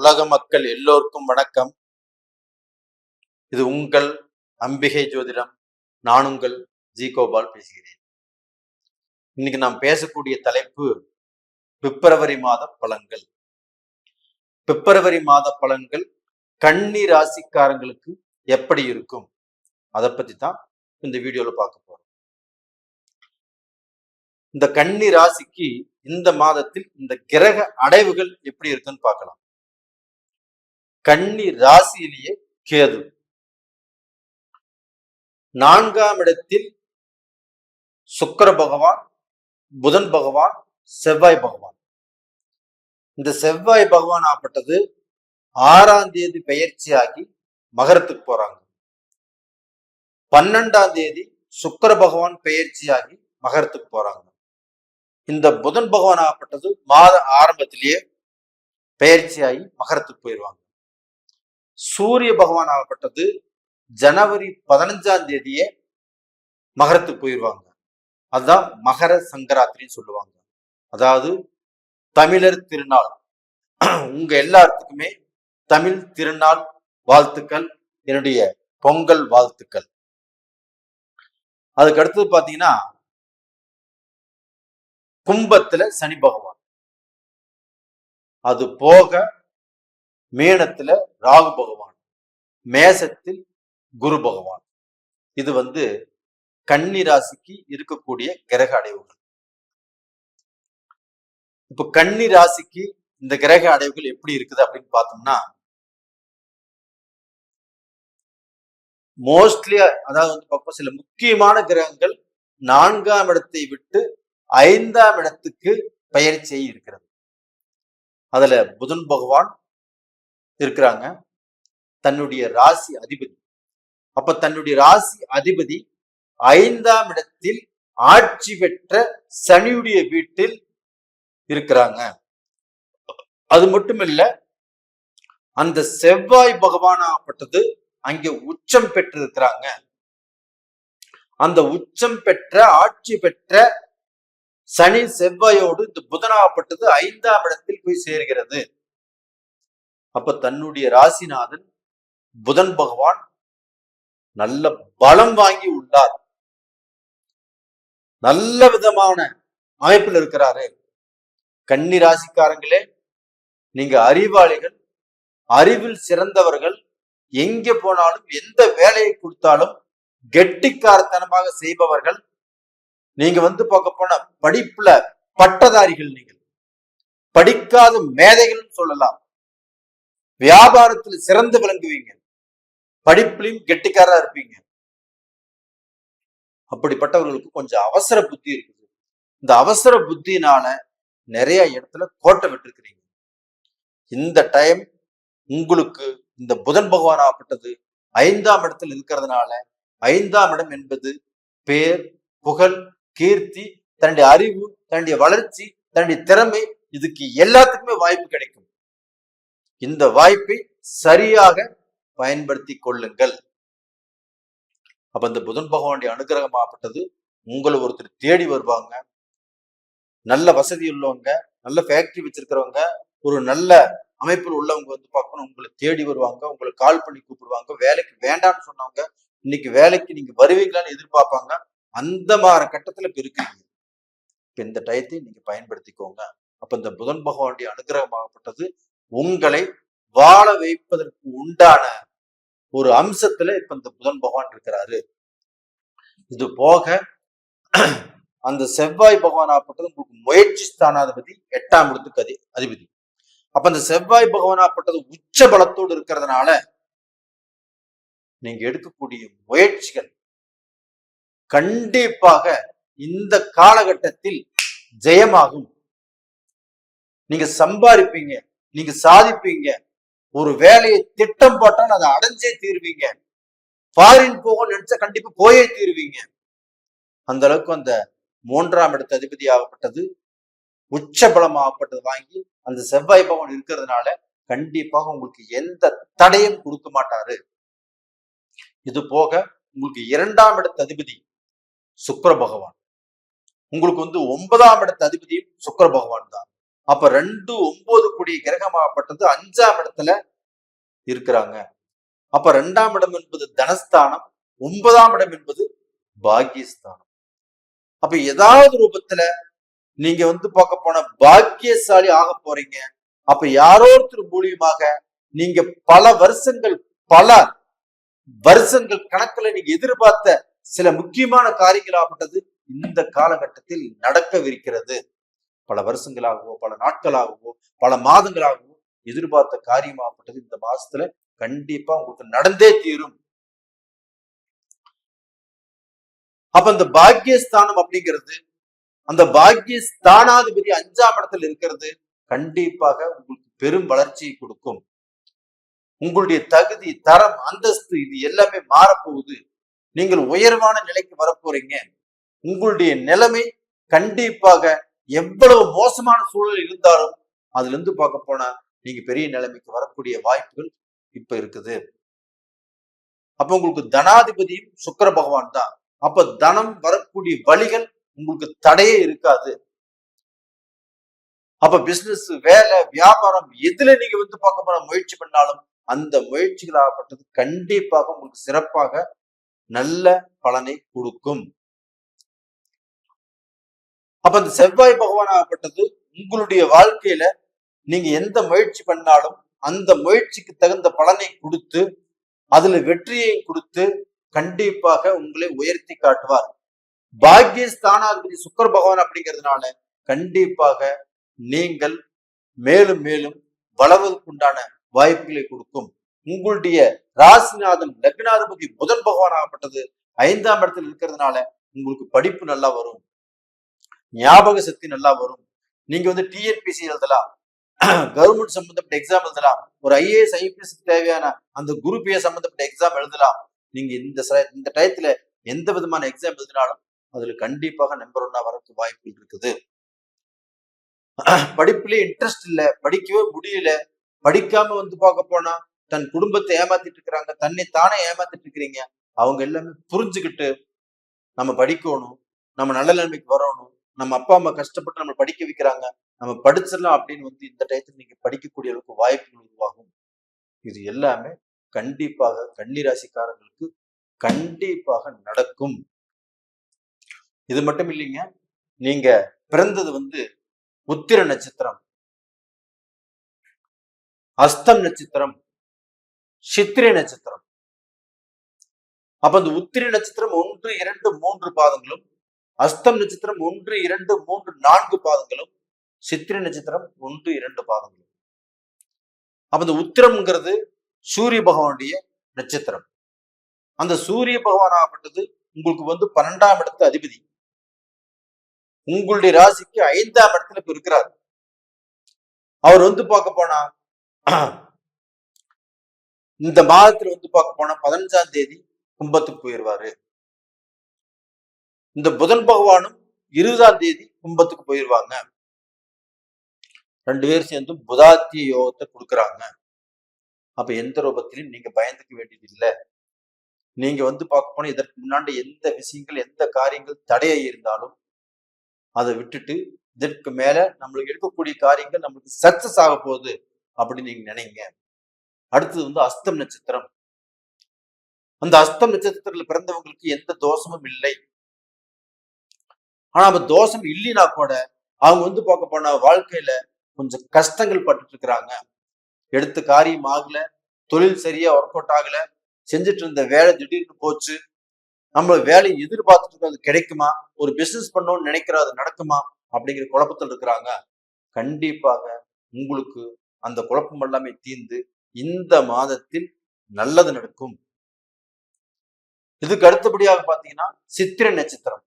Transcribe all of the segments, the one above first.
உலக மக்கள் எல்லோருக்கும் வணக்கம். இது உங்கள் அம்பிகை ஜோதிடம். நான் உங்கள் ஜி. கோபால் பேசுகிறேன். இன்னைக்கு நாம் பேசக்கூடிய தலைப்பு பிப்ரவரி மாத பலன்கள். பிப்ரவரி மாத பலன்கள் கன்னி ராசிக்காரங்களுக்கு எப்படி இருக்கும்? அதை பத்தி தான் இந்த வீடியோல பார்க்க போறோம். இந்த கன்னி ராசிக்கு இந்த மாதத்தில் இந்த கிரக அடைவுகள் எப்படி இருக்குன்னு பார்க்கலாம். கன்னி ராசியிலேயே கேது. நான்காம் இடத்தில் சுக்கர பகவான் புதன் பகவான் செவ்வாய் பகவான். இந்த செவ்வாய் பகவான் ஆப்பட்டது ஆறாம் தேதி பெயர்ச்சியாகி மகரத்துக்கு போறாங்க. பன்னெண்டாம் தேதி சுக்கர பகவான் பெயர்ச்சியாகி மகரத்துக்கு போறாங்க. இந்த புதன் பகவான் ஆகப்பட்டது மாத ஆரம்பத்திலேயே பெயர்ச்சியாகி மகரத்துக்கு போயிடுவாங்க சூரிய பகவான் ஆகப்பட்டது ஜனவரி பதினஞ்சாம் தேதியே மகரத்துக்கு போயிடுவாங்க அதுதான் மகர சங்கராத்திரின்னு சொல்லுவாங்க. அதாவது தமிழர் திருநாள். உங்க எல்லாத்துக்குமே தமிழ் திருநாள் வாழ்த்துக்கள். என்னுடைய பொங்கல் வாழ்த்துக்கள். அதுக்கு அடுத்தது பாத்தீங்கன்னா கும்பத்துல சனி பகவான். அது போக மேடத்துல ராகு பகவான் மேசத்தில் குரு பகவான். இது வந்து கன்னி ராசிக்கு இருக்கக்கூடிய கிரக அடைவுகள். இப்ப கன்னி ராசிக்கு இந்த கிரக அடைவுகள் எப்படி இருக்குது அப்படின்னு பார்த்தோம்னா மோஸ்ட்லி அதாவது வந்து பார்ப்போம் சில முக்கியமான கிரகங்கள் நான்காம் இடத்தை விட்டு ஐந்தாம் இடத்துக்கு பயிற்சியை இருக்கிறது. அதுல புதன் பகவான் இருக்கிறாங்க. தன்னுடைய ராசி அதிபதி. அப்ப தன்னுடைய ராசி அதிபதி ஐந்தாம் இடத்தில் ஆட்சி பெற்ற சனியுடைய வீட்டில் இருக்கிறாங்க. அது மட்டுமில்ல அந்த செவ்வாய் பகவானாகப்பட்டது அங்கே உச்சம் பெற்றிருக்கிறாங்க. அந்த உச்சம் பெற்ற ஆட்சி பெற்ற சனி செவ்வாயோடு இந்த புதனாகப்பட்டது ஐந்தாம் இடத்தில் போய் சேர்கிறது. அப்ப தன்னுடைய ராசிநாதன் புதன் பகவான் நல்ல பலம் வாங்கி உள்ளார். நல்ல விதமான அமைப்பில் இருக்கிறாரு. கன்னி ராசிக்காரங்களே நீங்க அறிவாளிகள் அறிவில் சிறந்தவர்கள் எங்க போனாலும் எந்த வேலையை கொடுத்தாலும் கெட்டிக்காரத்தனமாக செய்பவர்கள். நீங்க வந்து பார்க்க போன படிப்புல பட்டதாரிகள் நீங்கள். படிக்காத மேதைகள் சொல்லலாம். வியாபாரத்தில் சிறந்து விளங்குவீங்க. படிப்புலையும் கெட்டிக்காரா இருப்பீங்க. அப்படிப்பட்டவர்களுக்கு கொஞ்சம் அவசர புத்தி இருக்குது. இந்த அவசர புத்தினால நிறைய இடத்துல கோட்டை விட்டுருக்கிறீங்க. இந்த டைம் உங்களுக்கு இந்த புதன் பகவான் ஆகப்பட்டது. ஐந்தாம் இடத்தில் இருக்கிறதுனால ஐந்தாம் இடம் என்பது பேர் புகழ் கீர்த்தி தன்னுடைய அறிவு தன்னுடைய வளர்ச்சி தன்னுடைய திறமை இதுக்கு எல்லாத்துக்குமே வாய்ப்பு கிடைக்கும். இந்த வாய்ப்பை சரியாக பயன்படுத்தி கொள்ளுங்கள். அப்ப இந்த புதன் பகவானுடைய அனுகிரகமாகப்பட்டது உங்களை ஒருத்தர் தேடி வருவாங்க. நல்ல வசதி உள்ளவங்க நல்ல ஃபேக்டரி வச்சிருக்கிறவங்க ஒரு நல்ல அமைப்பில் உள்ளவங்க வந்து பார்க்கணும். உங்களை தேடி வருவாங்க. உங்களை கால் பண்ணி கூப்பிடுவாங்க. வேலைக்கு வேண்டாம்னு சொன்னவங்க இன்னைக்கு வேலைக்கு நீங்க வருவீங்களான்னு எதிர்பார்ப்பாங்க. அந்த மாதிரி கட்டத்துல இப்ப இருக்கீங்க இப்ப இந்த டயத்தை நீங்க பயன்படுத்திக்கோங்க. அப்ப இந்த புதன் பகவானுடைய அனுகிரகமாகப்பட்டது உங்களை வாழ வைப்பதற்கு உண்டான ஒரு அம்சத்துல இப்ப இந்த புதன் பகவான் இருக்கிறாரு. இது போக அந்த செவ்வாய் பகவான் ஆப்பட்டது உங்களுக்கு முயற்சி ஸ்தானாதிபதி எட்டாம் இடத்துக்கு அதி அதிபதி. அப்ப அந்த செவ்வாய் பகவான் ஆப்பட்டது உச்ச பலத்தோடு இருக்கிறதுனால நீங்க எடுக்கக்கூடிய முயற்சிகள் கண்டிப்பாக இந்த காலகட்டத்தில் ஜெயமாகும். நீங்க சம்பாதிப்பீங்க நீங்க சாதிப்பீங்க. ஒரு வேலையை திட்டம் போட்டால் அதை அடைஞ்சே தீருவீங்க. ஃபாரின் போக நினைச்சா கண்டிப்பா போயே தீருவீங்க. அந்த அளவுக்கு அந்த மூன்றாம் இடத்து அதிபதி ஆகப்பட்டது. உச்ச பலமாகப்பட்டது வாங்கி அந்த செவ்வாய் பவன் இருக்கிறதுனால கண்டிப்பாக உங்களுக்கு எந்த தடையும் கொடுக்க மாட்டாரு. இது போக உங்களுக்கு இரண்டாம் இடத்து அதிபதி சுக்கர பகவான். உங்களுக்கு வந்து ஒன்பதாம் இடத்து அதிபதியும் சுக்கர பகவான் தான். அப்ப ரெண்டு ஒன்பது கூடிய கிரகமாகப்பட்டது அஞ்சாம் இடத்துல இருக்கிறாங்க. அப்ப ரெண்டாம் இடம் என்பது தனஸ்தானம் ஒன்பதாம் இடம் என்பது பாக்கியஸ்தானம். அப்ப ஏதாவது ரூபத்துல நீங்க வந்து பார்க்க போன பாக்கியசாலி ஆக போறீங்க. அப்ப யாரோ ஒருத்தர் மூலியமாக நீங்க பல வருஷங்கள் பல வருஷங்கள் கணக்குல நீங்க எதிர்பார்த்த சில முக்கியமான காரியங்களாகப்பட்டது இந்த காலகட்டத்தில் நடக்கவிருக்கிறது. பல வருஷங்களாகவோ பல நாட்களாகவோ பல மாதங்களாகவோ எதிர்பார்த்த காரியமாகப்பட்டது இந்த மாசத்துல கண்டிப்பா உங்களுக்கு நடந்தே தீரும். அப்ப அந்த பாக்கியஸ்தானம் அப்படிங்கிறது அந்த பாக்கியஸ்தானாதிபதி அஞ்சாம் இடத்துல இருக்கிறது கண்டிப்பாக உங்களுக்கு பெரும் வளர்ச்சியை கொடுக்கும். உங்களுடைய தகுதி தரம் அந்தஸ்து இது எல்லாமே மாறப்போகுது. நீங்கள் உயர்வான நிலைக்கு வரப்போறீங்க. உங்களுடைய நிலைமை கண்டிப்பாக எவ்வளவு மோசமான சூழல் இருந்தாலும் அதுல இருந்து பார்க்க போனா நீங்க பெரிய நிலைமைக்கு வரக்கூடிய வாய்ப்புகள் இப்ப இருக்குது. அப்ப உங்களுக்கு தனாதிபதியும் சுக்கர பகவான் தான். அப்ப தனம் வரக்கூடிய வழிகள் உங்களுக்கு தடையே இருக்காது. அப்ப பிசினஸ் வேலை வியாபாரம் எதுல நீங்க வந்து பார்க்க போற முயற்சி பண்ணாலும் அந்த முயற்சிகளாகப்பட்டது கண்டிப்பாக உங்களுக்கு சிறப்பாக நல்ல பலனை கொடுக்கும். அப்ப இந்த செவ்வாய் பகவான் ஆகப்பட்டது உங்களுடைய வாழ்க்கையில நீங்க எந்த முயற்சி பண்ணாலும் அந்த முயற்சிக்கு தகுந்த பலனை கொடுத்து அதுல வெற்றியை கொடுத்து கண்டிப்பாக உங்களை உயர்த்தி காட்டுவார். பாக்கிய ஸ்தானாதிபதி பகவான் அப்படிங்கிறதுனால கண்டிப்பாக நீங்கள் மேலும் மேலும் வளர்வதற்குண்டான வாய்ப்புகளை கொடுக்கும். உங்களுடைய ராசிநாதன் லக்னாதிபதி முதல் பகவான் ஆகப்பட்டது ஐந்தாம் இடத்தில் இருக்கிறதுனால உங்களுக்கு படிப்பு நல்லா வரும். ஞாபக சக்தி நல்லா வரும். நீங்க வந்து டிஎன்பிசி எழுதலாம். கவர்மெண்ட் சம்பந்தப்பட்ட எக்ஸாம் எழுதலாம். ஒரு ஐஏஎஸ் ஐபிஎஸ் தேவையான அந்த குரூப் ஏ சம்பந்தப்பட்ட எக்ஸாம் எழுதலாம். நீங்க இந்த இந்த டயத்துல எந்த விதமான எக்ஸாம் எழுதினாலும் அதுல கண்டிப்பாக நம்பர் ஒன்னா வரதுக்கு வாய்ப்புகள் இருக்குது. படிப்புலயே இன்ட்ரெஸ்ட் இல்ல படிக்கவே முடியல படிக்காம வந்து பார்க்க போனா தன் குடும்பத்தை ஏமாத்திட்டு இருக்கிறாங்க தன்னை தானே ஏமாத்திட்டு இருக்கிறீங்க. அவங்க எல்லாமே புரிஞ்சுக்கிட்டு நம்ம படிக்கணும் நம்ம நல்ல நிலைமைக்கு வரணும் நம்ம அப்பா அம்மா கஷ்டப்பட்டு நம்ம படிக்க வைக்கிறாங்க. நம்ம படிச்சிடலாம் அப்படின்னு வந்து இந்த டயத்துல நீங்க படிக்கக்கூடிய அளவுக்கு வாய்ப்புகள் உருவாகும். இது எல்லாமே கண்டிப்பாக கன்னிராசிக்காரங்களுக்கு கண்டிப்பாக நடக்கும். இது மட்டும் இல்லைங்க நீங்க பிறந்தது வந்து உத்திர நட்சத்திரம். அஸ்தம் நட்சத்திரம் சித்திரை நட்சத்திரம். அப்ப அந்த உத்திரை நட்சத்திரம் ஒன்று இரண்டு மூன்று பாதங்களும் அஸ்தம் நட்சத்திரம் ஒன்று இரண்டு மூன்று நான்கு பாதங்களும் சித்திரை நட்சத்திரம் ஒன்று இரண்டு பாதங்களும். அப்ப இந்த உத்திரம்ங்கிறது சூரிய பகவானுடைய நட்சத்திரம். அந்த சூரிய பகவான் ஆகப்பட்டது உங்களுக்கு வந்து பன்னெண்டாம் இடத்து அதிபதி. உங்களுடைய ராசிக்கு ஐந்தாம் இடத்துல இப்ப இருக்கிறார். அவர் வந்து பார்க்க போனா இந்த மாதத்துல வந்து பார்க்க போனா பதினஞ்சாம் தேதி கும்பத்துக்கு போயிடுவாரு இந்த புதன் பகவானும் இருபதாம் தேதி கும்பத்துக்கு போயிடுவாங்க ரெண்டு பேரும் சேர்ந்து புதாத்திய யோகத்தை கொடுக்குறாங்க. அப்ப எந்த ரூபத்திலையும் நீங்க பயந்துக்க வேண்டியது இல்லை. நீங்க வந்து பார்க்க போனா இதற்கு முன்னாடி எந்த விஷயங்கள் எந்த காரியங்கள் தடையை இருந்தாலும் அதை விட்டுட்டு இதற்கு மேல நம்மளுக்கு எடுக்கக்கூடிய காரியங்கள் நம்மளுக்கு சக்சஸ் ஆக போகுது அப்படின்னு நீங்க நினைங்க. அடுத்தது வந்து அஸ்தம் நட்சத்திரம். அந்த அஸ்தம் நட்சத்திரத்துல பிறந்தவங்களுக்கு எந்த தோஷமும் இல்லை. ஆனா அந்த தோஷம் இல்லைனா கூட அவங்க வந்து பார்க்க போன வாழ்க்கையில கொஞ்சம் கஷ்டங்கள் பட்டுட்டு இருக்கிறாங்க. எடுத்த காரியம் ஆகல தொழில் சரியா ஒர்க் அவுட் ஆகல செஞ்சுட்டு இருந்த வேலை திடீர்னு போச்சு. நம்ம வேலையை எதிர்பார்த்துட்டு அது கிடைக்குமா? ஒரு பிசினஸ் பண்ணணும்னு நினைக்கிறோம் அது நடக்குமா? அப்படிங்கிற குழப்பத்தில் இருக்கிறாங்க. கண்டிப்பாக உங்களுக்கு அந்த குழப்பம் எல்லாமே தீர்ந்து இந்த மாதத்தில் நல்லது நடக்கும். இதுக்கு அடுத்தபடியாக பாத்தீங்கன்னா சித்திரை நட்சத்திரம்.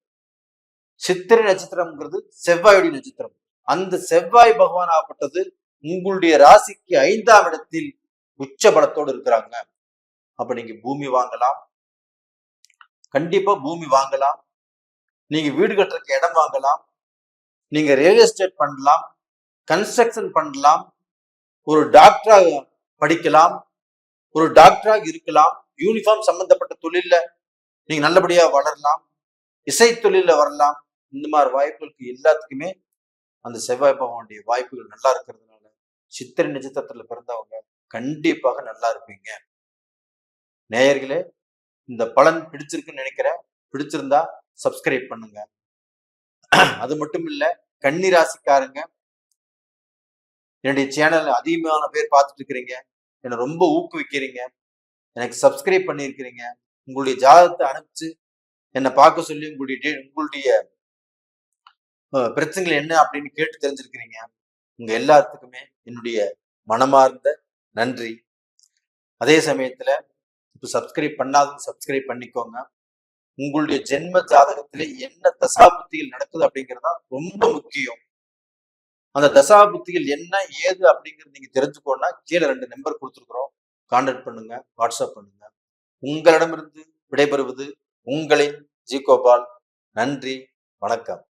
சித்திரை நட்சத்திரம்ங்கிறது செவ்வாயுடைய நட்சத்திரம். அந்த செவ்வாய் பகவான் ஆகப்பட்டது உங்களுடைய ராசிக்கு ஐந்தாம் இடத்தில் உச்ச பலத்தோடு இருக்கிறாங்க. அப்ப நீங்க பூமி வாங்கலாம். கண்டிப்பா பூமி வாங்கலாம். நீங்க வீடு கட்டுறதுக்கு இடம் வாங்கலாம். நீங்க ரியல் எஸ்டேட் பண்ணலாம். கன்ஸ்ட்ரக்ஷன் பண்ணலாம். ஒரு டாக்டராக படிக்கலாம். ஒரு டாக்டராக இருக்கலாம். யூனிஃபார்ம் சம்பந்தப்பட்ட தொழில நீங்க நல்லபடியா வளரலாம். இசை தொழில வரலாம். இந்த மாதிரி வாய்ப்புகளுக்கு எல்லாத்துக்குமே அந்த செவ்வாய் பகவானுடைய வாய்ப்புகள் நல்லா இருக்கிறதுனால சித்திரை நட்சத்திரத்துல பிறந்தவங்க கண்டிப்பாக நல்லா இருப்பீங்க. நேயர்களே இந்த பலன் பிடிச்சிருக்குன்னு நினைக்கிறேன். பிடிச்சிருந்தா சப்ஸ்கிரைப் பண்ணுங்க. அது மட்டும் இல்ல கன்னி ராசிக்காரங்க என்னுடைய சேனல் அதிகமான பேர் பார்த்துட்டு இருக்கிறீங்க. என்னை ரொம்ப ஊக்குவிக்கிறீங்க. எனக்கு சப்ஸ்கிரைப் பண்ணியிருக்கிறீங்க. உங்களுடைய ஜாதகத்தை அனுப்பிச்சு என்னை பார்க்க சொல்லி உங்களுடைய டே- உங்களுடைய பிரச்சனைகள் என்ன அப்படின்னு கேட்டு தெரிஞ்சிருக்கிறீங்க. உங்க எல்லாத்துக்குமே என்னுடைய மனமார்ந்த நன்றி. அதே சமயத்துல இப்போ சப்ஸ்கிரைப் பண்ணாதவங்க சப்ஸ்கிரைப் பண்ணிக்கோங்க. உங்களுடைய ஜென்ம ஜாதகத்துல என்ன தசாபுத்திகள் நடக்குது அப்படிங்கிறது தான் ரொம்ப முக்கியம். அந்த தசாபுத்திகள் என்ன ஏது அப்படிங்கிறது நீங்க தெரிஞ்சுக்கோன்னா கீழே ரெண்டு நம்பர் கொடுத்துருக்குறோம். கான்டாக்ட் பண்ணுங்க வாட்ஸ்அப் பண்ணுங்க. உங்களிடமிருந்து விடைபெறுவது உங்களின் ஜி கோபால். நன்றி வணக்கம்.